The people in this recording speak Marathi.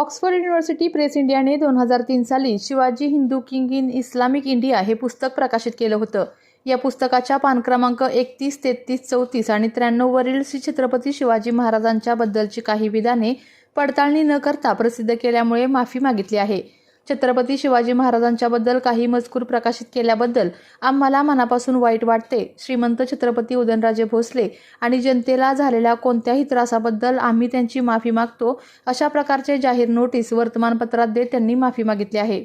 ऑक्सफर्ड युनिव्हर्सिटी प्रेस इंडियाने दोन हजार तीन साली Shivaji Hindu king in Islamic India हे पुस्तक प्रकाशित केलं होतं. या पुस्तकाच्या पान क्रमांक एकतीस तेहतीस चौतीस आणि त्र्याण्णववरील श्री छत्रपती शिवाजी महाराजांच्या बद्दलची काही विधाने पडताळणी न करता प्रसिद्ध केल्यामुळे माफी मागितली आहे. छत्रपती शिवाजी महाराजांच्याबद्दल काही मजकूर प्रकाशित केल्याबद्दल आम्हाला मनापासून वाईट वाटते. श्रीमंत छत्रपती उदयनराजे भोसले आणि जनतेला झालेल्या कोणत्याही त्रासाबद्दल आम्ही त्यांची माफी मागतो अशा प्रकारचे जाहीर नोटीस वर्तमानपत्रात देत त्यांनी माफी मागितली आहे.